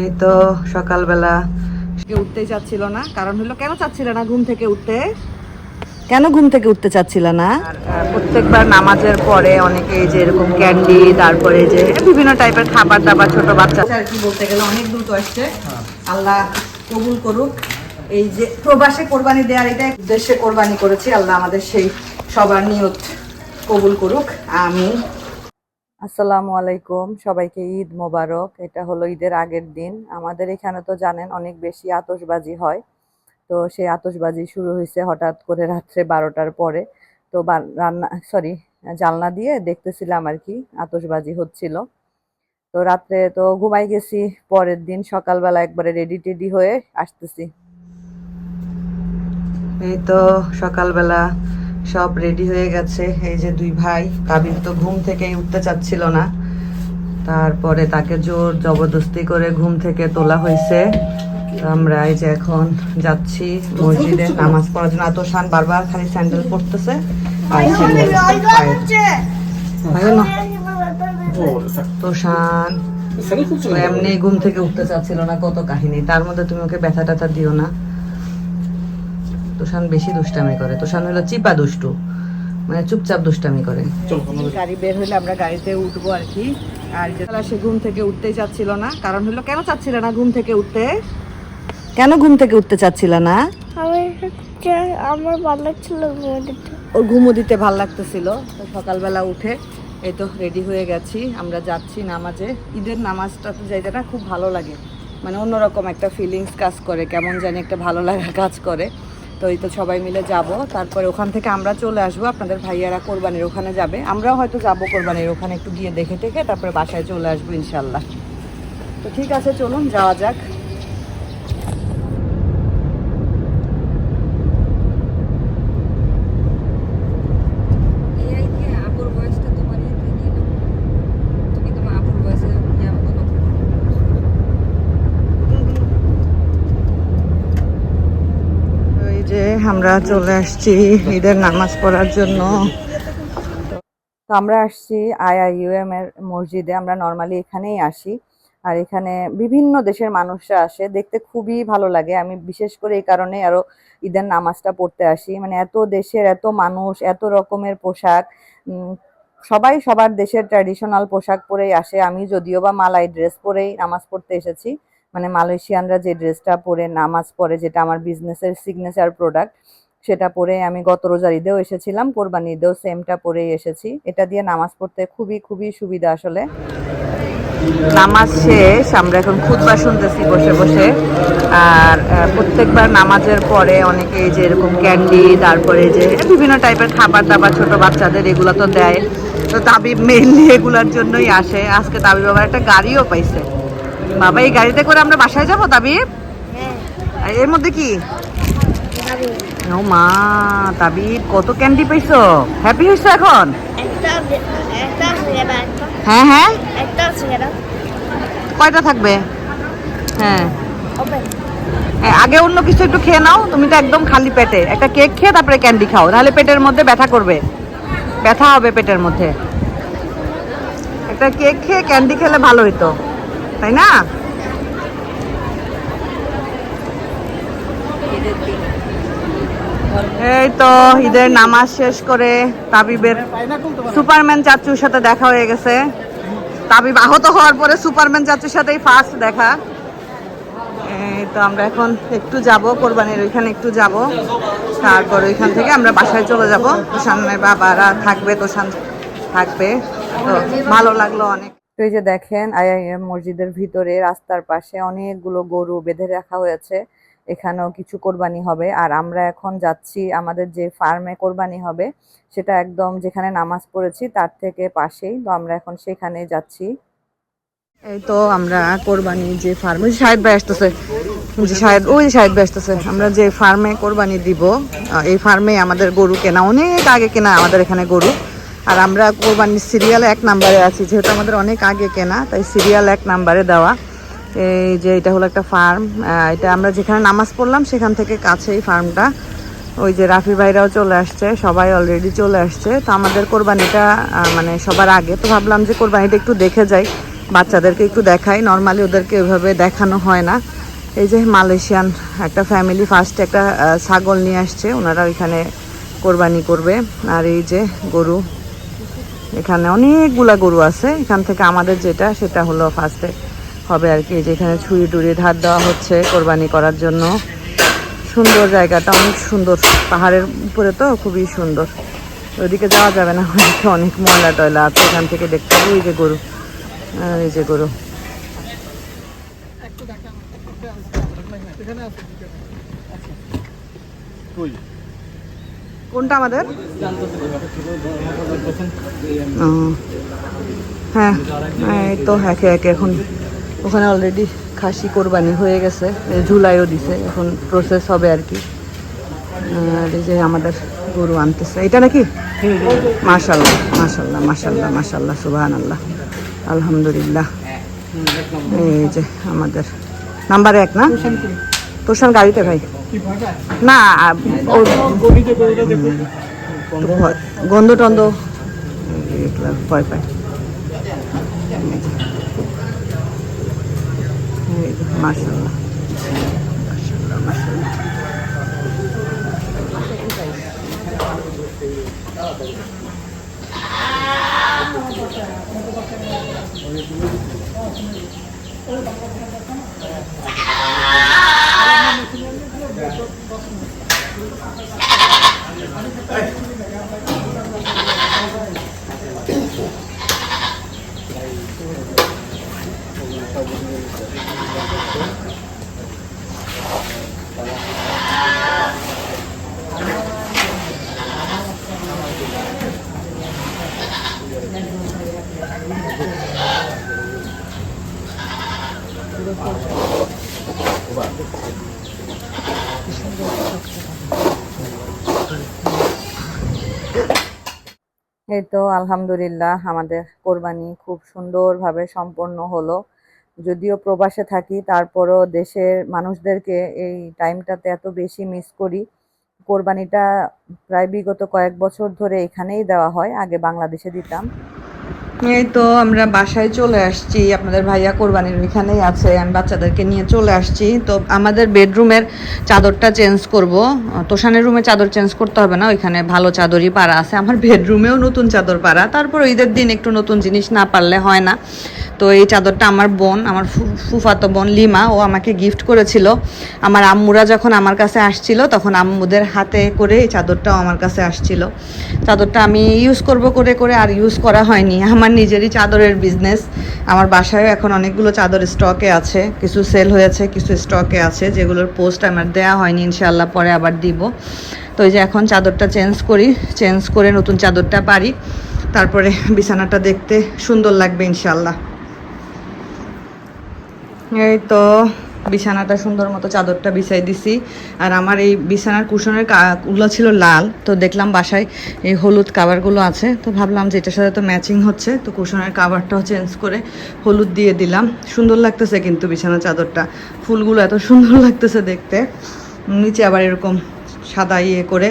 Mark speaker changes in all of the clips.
Speaker 1: এই তো সকালবেলা। সে উঠতেই চাচ্ছিল না কারণ হলো কেন চাচ্ছিল না ঘুম থেকে উঠতে? কেন ঘুম থেকে উঠতে চাচ্ছিল না? প্রত্যেকবার নামাজের পরে অনেকে যে এরকম ক্যান্ডি তারপরে যে বিভিন্ন টাইপের খাবার দাবার ছোট বাচ্চা। আর কি বলতে গেলে অনেক দ্রুত আসছে। আল্লাহ কবুল করুক। এই যে প্রবাসে কোরবানি দেওয়ার এটা উদ্দেশ্যে কোরবানি করেছি। আল্লাহ আমাদের সেই সবার নিয়ত কবুল করুক। আমি আসসালামু আলাইকুম। সবাইকে ঈদ মোবারক। এটা হলো ঈদের আগের দিন। আমাদের এখানে তো জানেন অনেক বেশি আতসবাজি হয়। তো সেই আতসবাজি শুরু হয়েছে হঠাৎ করে রাত্রে বারোটার পরে। তো রান্না, সরি, জানলা দিয়ে দেখতেছিলাম আর কি আতসবাজি হচ্ছিল। তো রাত্রে তো ঘুমাই গেছি, পরের দিন সকালবেলা একবারে রেডি টেডি হয়ে আসতেছি। এই তো সকালবেলা সব রেডি হয়ে গেছে। এই যে দুই ভাই কাবির তো ঘুম থেকেই উঠতে চাচ্ছিল না। তারপরে তাকে জোর জবরদস্তি করে ঘুম থেকে তোলা হয়েছে। আমরা এই যে এখন যাচ্ছি মসজিদে নামাজ পড়ার জন্য। এত শান বারবার খালি স্যান্ডেল পড়তেছে তো শান এমনি ঘুম থেকে উঠতে চাচ্ছিল না কত কাহিনী। তার মধ্যে তুমি ওকে ব্যথা ট্যাথা দিও না। তোষান বেশি দুষ্টামি করে। তোষান হলো চিপা দুষ্টু মানে চুপচাপ দুষ্টামি করে। গাড়ি বের হলে আমরা গাড়িতে উঠবো আর কি। আর সে ঘুম থেকে উঠতেই চাচ্ছিল না কারণ হলো কেন চাচ্ছিল না ঘুম থেকে উঠতে? কেন ঘুম থেকে উঠতে চাচ্ছিল না?
Speaker 2: আমি আমার ভালো লাগছিল
Speaker 1: ওর ঘুমো দিতে ভালো লাগতেছিল। সকালবেলা উঠে এই তো রেডি হয়ে গেছি আমরা যাচ্ছি নামাজে। ঈদের নামাজটা তো যাইতে না খুব ভালো লাগে। মানে অন্যরকম একটা ফিলিংস কাজ করে কেমন জানি একটা ভালো লাগা কাজ করে। তো এই তো সবাই মিলে যাব। তারপরে ওখান থেকে আমরা চলে আসব। আপনাদের ভাইয়ারা কোরবানির ওখানে যাবে। আমরাও হয়তো যাব কোরবানির ওখানে একটু গিয়ে দেখে টেকে তারপরে বাসায় চলে আসব ইনশাল্লাহ তো ঠিক আছে, চলুন, যাওয়া যাক ওই যে আমরা চলে আসছি ঈদের নামাজ পড়ার জন্য। তো আমরা আসছি আইআইইউএম এর মসজিদে, আমরা নর্মালি এখানেই আসি। আর এখানে বিভিন্ন দেশের মানুষরা আসে, দেখতে খুবই ভালো লাগে। আমি বিশেষ করে এই কারণে আরও ঈদের নামাজটা পড়তে আসি। মানে এত দেশের এত মানুষ, এত রকমের পোশাক সবাই সবার দেশের ট্র্যাডিশনাল পোশাক পরেই আসে। আমি যদিও বা মালাই ড্রেস পরেই নামাজ পড়তে এসেছি। মানে মালয়েশিয়ানরা যে ড্রেসটা পরে নামাজ পড়ে, যেটা আমার বিজনেসের সিগনেচার প্রোডাক্ট সেটা পরে আমি গত রোজার ঈদেও এসেছিলাম কোরবানি ঈদেও সেমটা পরেই এসেছি। এটা দিয়ে নামাজ পড়তে খুবই খুবই সুবিধা আসলে। নামাজ শেষ, আমরা এখন খুতবা শুনতেছি বসে বসে। আর প্রত্যেকবার নামাজের পরে অনেকে যে এরকম ক্যান্ডি তারপরে যে বিভিন্ন টাইপের খাবার দাবার ছোট বাচ্চাদের এগুলো তো দেয়। তো তাবিব মেনলি এগুলোর জন্যই আসে। আজকে তাবিব বাবার একটা গাড়িও পাইছে। বাবা এই গাড়িতে করে আমরা বাসায় যাব তাবিব?
Speaker 2: হ্যাঁ।
Speaker 1: এর মধ্যে কি? ও মা তাবিব কত ক্যান্ডি পাইছো? হ্যাপি হইছো এখন? হ্যাঁ হ্যাঁ। কয়টা থাকবে? হ্যাঁ। আগে অন্য কিছু একটু খেয়ে নাও তুমি তো একদম খালি পেটে। একটা কেক খেয়ে তারপরে ক্যান্ডি খাও নাহলে পেটের মধ্যে ব্যথা করবে। ব্যথা হবে পেটের মধ্যে। একটা কেক খেয়ে ক্যান্ডি খেলে ভালো হইতো। তাই না? এই তো, ঈদের নামাজ শেষ করে তাবিবের সুপারম্যান চাচুর সাথে দেখা হয়ে গেছে। তাবিব আহত হওয়ার পরে সুপারম্যান চাচুর সাথেই ফার্স্ট দেখা। এই তো, আমরা এখন একটু যাব, কোরবানির ওইখানে একটু যাব। তারপর ওইখান থেকে আমরা বাসায় চলে যাব। তোষানের বাবারা থাকবে তোষান থাকবে। তো ভালো লাগল অনেক। তো এই যে দেখেন আইআইএম মসজিদের ভিতরে রাস্তার পাশে অনেকগুলো গরু বেঁধে রাখা হয়েছে। এখানেও কিছু কোরবানি হবে। আর আমরা এখন যাচ্ছি আমাদের যে ফার্মে কোরবানি হবে, সেটা একদম যেখানে নামাজ পড়েছি তার থেকে পাশেই। তো আমরা এখন সেখানে যাচ্ছি। এই তো আমরা কোরবানি যে ফার্ম শাহেদ ভাই আসতেছে। শাহেদ ওই ভাই আসতেছে। আমরা যে ফার্মে কোরবানি দিব এই ফার্মে আমাদের গরু কেনা, অনেক আগে কেনা আমাদের এখানে গরু। আর আমরা কোরবানির সিরিয়াল এক নাম্বারে আছি, যেহেতু আমাদের অনেক আগে কেনা, তাই সিরিয়াল এক নাম্বারে দেওয়া। এই যে এটা হলো একটা ফার্ম এটা আমরা যেখানে নামাজ পড়লাম, সেখান থেকে কাছেই ফার্মটা ওই যে রাফি ভাইরাও চলে আসছে, সবাই অলরেডি চলে আসছে। তো আমাদের কোরবানিটা মানে সবার আগে। তো ভাবলাম যে কোরবানিটা একটু দেখে যাই, বাচ্চাদেরকে একটু দেখাই। নর্মালি ওদেরকে ওইভাবে দেখানো হয় না। এই যে মালয়েশিয়ান একটা ফ্যামিলি ফার্স্ট একটা ছাগল নিয়ে আসছে, ওনারা ওইখানে কোরবানি করবে। আর এই যে গরু এখানে অনেকগুলা গরু আছে। এখান থেকে আমাদের যেটা সেটা হলো ফার্স্টে হবে আর কি যেখানে ছুরি টুরি ধার দেওয়া হচ্ছে কোরবানি করার জন্য। সুন্দর জায়গাটা অনেক সুন্দর। পাহাড়ের উপরে তো খুবই সুন্দর। ওইদিকে যাওয়া যাবে না ওইদিকে অনেক ময়লা টয়লা আছে। এখান থেকে দেখতে হবে এই যে গরু। এই যে গরু। কোনটা আমাদের? হ্যাঁ হ্যাঁ, এই তো একে একে এখন ওখানে অলরেডি খাসি কোরবানি হয়ে গেছে। ঝুলাইও দিছে এখন প্রসেস হবে আর কি। আর এই যে আমাদের গরু আনতেছে। এটা নাকি? মাশাল্লাহ মাশাল্লাহ মাশাল্লাহ মাশাল্লাহ সুবাহান আল্লাহ আলহামদুলিল্লাহ। এই যে আমাদের নাম্বার এক না? তোষান গাড়িতে ভাই। না গন্ধ টন্ধ। ভয় পায়। মার্শাল্লাহ মার্শাল্লাহ মার্শাল্লাহ এই তো আলহামদুলিল্লাহ, আমাদের কোরবানি খুব সুন্দরভাবে সম্পন্ন হলো। যদিও প্রবাসে থাকি, তারপরও দেশের মানুষদেরকে এই টাইমটাতে এত বেশি মিস করি। কোরবানিটা প্রায় বিগত কয়েক বছর ধরে এখানেই দেওয়া হয়, আগে বাংলাদেশে দিতাম। এই তো আমরা বাসায় চলে আসছি। আপনাদের ভাইয়া কোরবানির ওইখানেই আছে, আমি বাচ্চাদেরকে নিয়ে চলে আসছি। তো আমাদের বেডরুমের চাদরটা চেঞ্জ করব। তোষানের রুমে চাদর চেঞ্জ করতে হবে না, ওইখানে ভালো চাদরই পারা আছে। আমার বেডরুমেও নতুন চাদর পারা তারপর ঈদের দিন একটু নতুন জিনিস না পারলে হয় না। তো এই চাদরটা আমার বোন, আমার ফুফাতো বোন লিমা, ও আমাকে গিফট করেছিল। আমার আম্মুরা যখন আমার কাছে আসছিল, তখন আম্মুদের হাতে করে এই চাদরটাও আমার কাছে আসছিল। চাদরটা আমি ইউজ করব করে করে আর ইউজ করা হয়নি। আমার নিজেরই চাদরের বিজনেস আমার বাসায়ও এখন অনেকগুলো চাদর স্টকে আছে। কিছু সেল হয়েছে, কিছু স্টকে আছে, যেগুলোর পোস্ট আমার দেয়া হয়নি ইনশাল্লাহ পরে আবার দিব। তো এই যে এখন চাদরটা চেঞ্জ করি চেঞ্জ করে নতুন চাদরটা পারি। তারপরে বিছানাটা দেখতে সুন্দর লাগবে ইনশাল্লাহ এই তো বিছানাটা সুন্দর মতো চাদরটা বিছাই দিছি। আর আমার এই বিছানার কুশনেরগুলো ছিল লাল, তো দেখলাম বাসায় এই হলুদ কাভারগুলো আছে। তো ভাবলাম যে এটার সাথে তো ম্যাচিং হচ্ছে, তো কুশনের কাভারটাও চেঞ্জ করে হলুদ দিয়ে দিলাম। সুন্দর লাগতেছে কিন্তু বিছানা চাদরটা। ফুলগুলো এত সুন্দর লাগতেছে দেখতে। নিচে আবার এরকম সাদা ইয়ে করে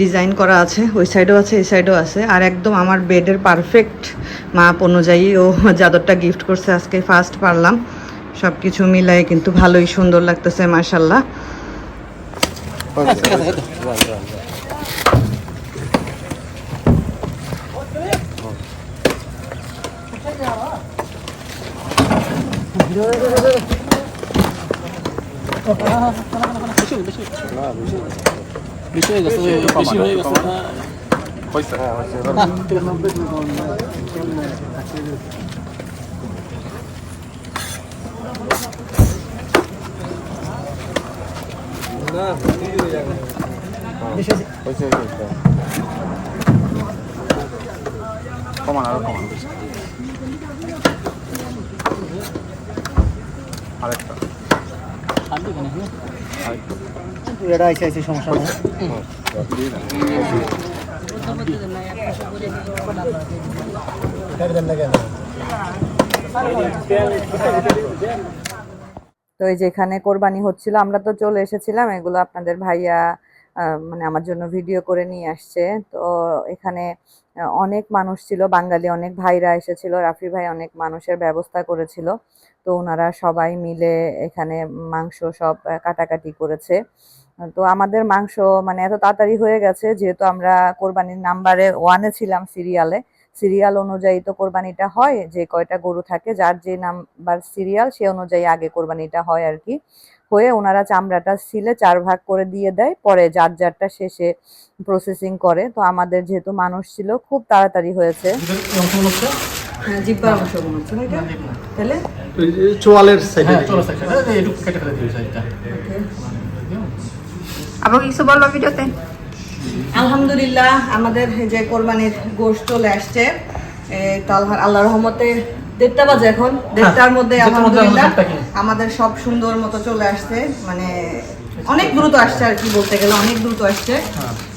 Speaker 1: ডিজাইন করা আছে, ওই সাইডেও আছে, এই সাইডেও আছে। আর একদম আমার বেডের পারফেক্ট মাপ অনুযায়ী ও চাদরটা গিফট করছে আজকে ফার্স্ট পারলাম। সব কিছু মিলাই কিন্তু ভালোই সুন্দর লাগতেছে মার্শাল্লাহ
Speaker 3: হয়ে গেছে বেশি হয়ে গেছে না
Speaker 4: কমান আরও কমান। আরেকটা
Speaker 5: এটা আইসে আইসে সমস্যা নেই
Speaker 4: দেন।
Speaker 5: না
Speaker 1: তো এই যে এখানে কোরবানি হচ্ছিল, আমরা তো চলে এসেছিলাম, এগুলো আপনাদের ভাইয়া মানে আমার জন্য ভিডিও করে নিয়ে আসছে। তো এখানে অনেক মানুষ ছিল, বাঙালি অনেক ভাইরা এসেছিল, রাফি ভাই অনেক মানুষের ব্যবস্থা করেছিল। তো ওনারা সবাই মিলে এখানে মাংস সব কাটাকাটি করেছে। তো আমাদের মাংস মানে এত তাড়াতাড়ি হয়ে গেছে, যেহেতু আমরা কোরবানির নাম্বারে ওয়ানে ছিলাম সিরিয়ালে সিরিয়াল অনুযায়ী তো কোরবানিটা হয় যে কয়টা গরু থাকে যার যে নাম্বার সিরিয়াল সে অনুযায়ী আগে কোরবানিটা হয় আর কি। হয়ে ওনারা চামড়াটা সিলে চার ভাগ করে দিয়ে দেয় পরে যার যারটা শেষে প্রসেসিং করে। তো আমাদের যেহেতু মানুষ ছিল খুব তাড়াতাড়ি হয়েছে। হ্যাঁ মনে
Speaker 5: চোয়ালের সাইডে
Speaker 3: হ্যাঁ সাইডটা
Speaker 1: আবার কিছু বলল ভিডিওতে আলহামদুলিল্লাহ আমাদের যে কোরবানির গোশ চলে আসছে আল্লাহ রহমতে দেড়টা বাজে এখন দেড়টার মধ্যে আলহামদুলিল্লাহ
Speaker 3: আমাদের
Speaker 1: সব সুন্দর মতো চলে আসছে মানে অনেক দ্রুত আসছে আর কি বলতে গেলে অনেক দ্রুত আসছে।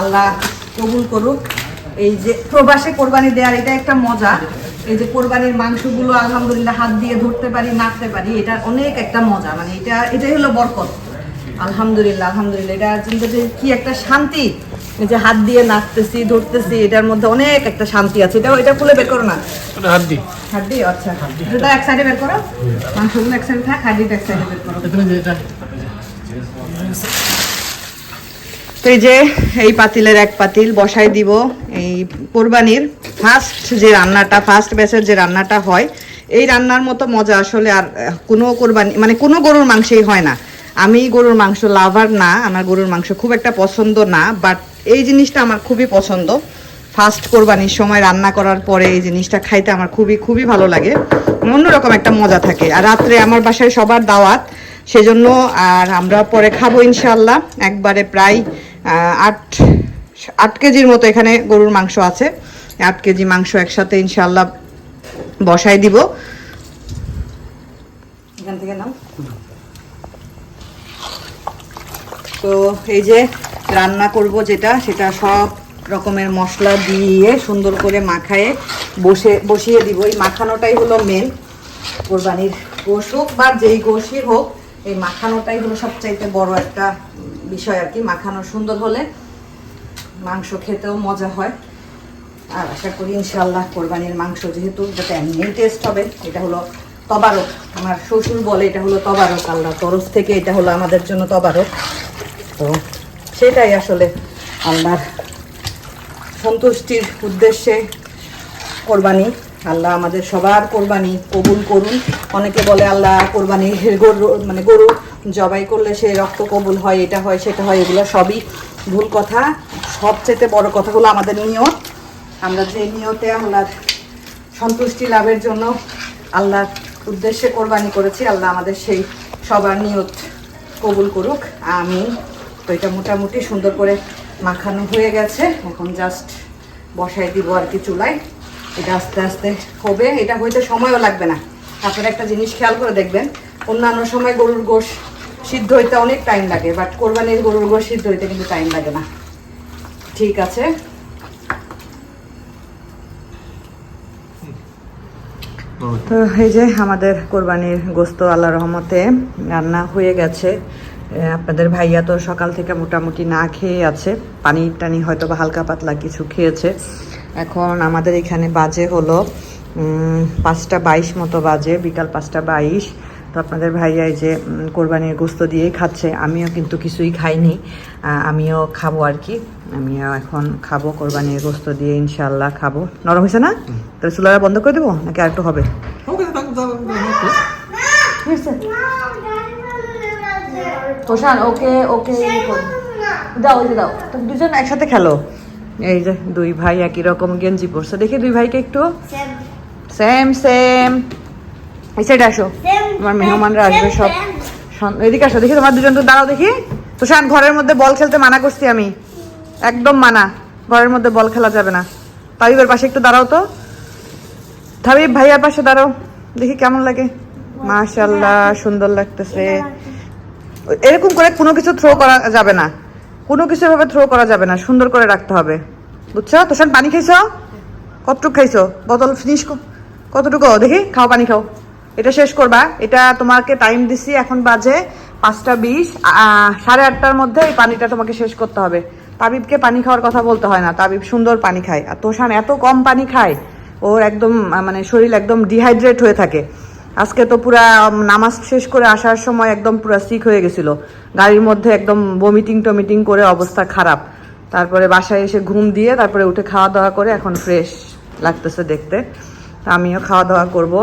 Speaker 1: আল্লাহ কবুল করুক। এই যে প্রবাসে কোরবানি দেওয়ার এটা একটা মজা এই যে কোরবানির মাংসগুলো আলহামদুলিল্লাহ হাত দিয়ে ধরতে পারি নাড়তে পারি এটা অনেক একটা মজা মানে এটা এটাই হলো বরকত। আলহামদুলিল্লাহ আলহামদুলিল্লাহ এটা কিন্তু যে কি একটা শান্তি। যে হাত দিয়ে নাচতেছি ধরতেছি এটার মধ্যে অনেক একটা শান্তি আছে। এটা এটা খুলে বের করো না।
Speaker 3: হাত দি
Speaker 1: হাড্ডি আচ্ছা। এটা এক সাইডে বের করো। মাংসগুলো এক সাইডে থাক হাড্ডিটা এক সাইডে বের করো। তো এই যে এই পাতিলের এক পাতিল বসাই দিব। এই কোরবানির ফার্স্ট যে রান্নাটা ফার্স্ট ব্যাচের যে রান্নাটা হয় এই রান্নার মতো মজা আসলে আর কোনো কোরবানি মানে কোনো গরুর মাংসেই হয় না। আমি গরুর মাংস লাভার না আমার গরুর মাংস খুব একটা পছন্দ না বাট এই জিনিসটা আমার খুবই পছন্দ। ফার্স্ট কোরবানির সময় রান্না করার পরে এই জিনিসটা খাইতে আমার খুবই খুবই ভালো লাগে। অন্যরকম একটা মজা থাকে। আর রাত্রে আমার বাসায় সবার দাওয়াত, সেজন্য আর আমরা পরে খাব ইনশাল্লাহ একবারে প্রায় আট আট কেজির মতো এখানে গরুর মাংস আছে। আট কেজি মাংস একসাথে ইনশাল্লাহ বসাই দিব। এখান থেকে নাও। তো এই যে রান্না করব যেটা, সেটা সব রকমের মশলা দিয়ে সুন্দর করে মাখায়ে বসে, বসিয়ে দিব। এই মাখানোটাই হলো মেন কোরবানির গোশ হোক বা যেই গোশই হোক, এই মাখানোটাই হলো সবচাইতে বড় একটা বিষয় আর কি। মাখানো সুন্দর হলে মাংস খেতেও মজা হয়। আর আশা করি ইনশাল্লাহ কোরবানির মাংস যেহেতু যেটা এমনি টেস্ট হবে, এটা হলো তবারক। আমার শ্বশুর বলে এটা হলো তবারক আল্লাহ তরফ থেকে এটা হলো আমাদের জন্য তবারক। তো সেটাই আসলে আল্লাহর সন্তুষ্টির উদ্দেশ্যে কোরবানি। আল্লাহ আমাদের সবার কোরবানি কবুল করুন। অনেকে বলে, আল্লাহ কোরবানি গরু মানে গরু জবাই করলে সে রক্ত কবুল হয়, এটা হয়, সেটা হয়। এগুলো সবই ভুল কথা। সবচেয়ে বড় কথা হলো আমাদের নিয়ত। আমরা যে নিয়তে আল্লাহর সন্তুষ্টি লাভের জন্য আল্লাহর উদ্দেশ্যে কোরবানি করেছি, আল্লাহ আমাদের সেই সবার নিয়ত কবুল করুক। আমি তো এটা মোটামুটি সুন্দর করে মাখানো হয়ে গেছে। এখন জাস্ট বসাই দিব আর কি চুলায়। এটা আস্তে আস্তে হবে। এটা হইতে সময়ও লাগবে না। আপনারা একটা জিনিস খেয়াল করে দেখবেন অন্যান্য সময় গরুর গোশ সিদ্ধ হইতে অনেক টাইম লাগে বাট কোরবানির গরুর গোশ সিদ্ধ হইতে কিন্তু টাইম লাগে না। ঠিক আছে? তো এই যে আমাদের কোরবানির গোস্ত আল্লাহ রহমতে রান্না হয়ে গেছে। আপনাদের ভাইয়া তো সকাল থেকে মোটামুটি না খেয়ে আছে। পানি টানি হয়তো বা হালকা পাতলা কিছু খেয়েছে। এখন আমাদের এখানে বাজে হলো পাঁচটা বাইশ মতো বাজে, বিকাল পাঁচটা বাইশ। তো আপনাদের ভাইয়া এই যে কোরবানির গোস্ত দিয়েই খাচ্ছে, আমিও কিন্তু কিছুই খাইনি। আমিও খাব আর কি। আমিও এখন খাব, কোরবানির গোস্ত দিয়ে ইনশাল্লাহ খাব। নরম হয়েছে না? তাহলে চুলাটা বন্ধ করে দেবো, নাকি আর একটু হবে তোষান ওকে ওকে দাও ওই যে দাও। তো দুজন একসাথে খেলো? এই যে দুই ভাই একই রকম গেঞ্জি পরছে। দেখি দুই ভাইকে একটু। সেম সেম এই সাইডে আসো। তোমার মেহমানরা আসবে সব। এদিকে আসো দেখি তোমার দুজন তো দাঁড়াও দেখি। তোষান ঘরের মধ্যে বল খেলতে মানা করছি আমি। একদম মানা। ঘরের মধ্যে বল খেলা যাবে না। তাবিবের পাশে একটু দাঁড়াও তো। তাবিব ভাইয়ার পাশে দাঁড়াও। দেখি কেমন লাগে। মাশাল্লাহ সুন্দর লাগতেছে। এরকম করে কোনো কিছু থ্রো করা যাবে না। কোনো কিছু এভাবে থ্রো করা যাবে না। সুন্দর করে রাখতে হবে। বুঝছ? তোষান, পানি খাইছো? কতটুকু খাইছো? বোতল ফিনিশ কতটুকু? দেখি, খাও, পানি খাও। এটা শেষ করবা। এটা তোমাকে টাইম দিছি, এখন বাজে পাঁচটা বিশ। সাড়ে আটটার মধ্যে এই পানিটা তোমাকে শেষ করতে হবে। তাবিবকে পানি খাওয়ার কথা বলতে হয় না। তাবিব সুন্দর পানি খায়। আর তোষান এত কম পানি খায়। ওর একদম মানে শরীর একদম ডিহাইড্রেট হয়ে থাকে। আজকে তো পুরা নামাজ শেষ করে আসার সময় একদম পুরা সিক হয়ে গেছিল। গাড়ির মধ্যে একদম বমিটিং টমিটিং করে অবস্থা খারাপ। তারপরে বাসায় এসে ঘুম দিয়ে তারপরে উঠে খাওয়া দাওয়া করে এখন ফ্রেশ লাগতেছে দেখতে। আমিও খাওয়া দাওয়া করব।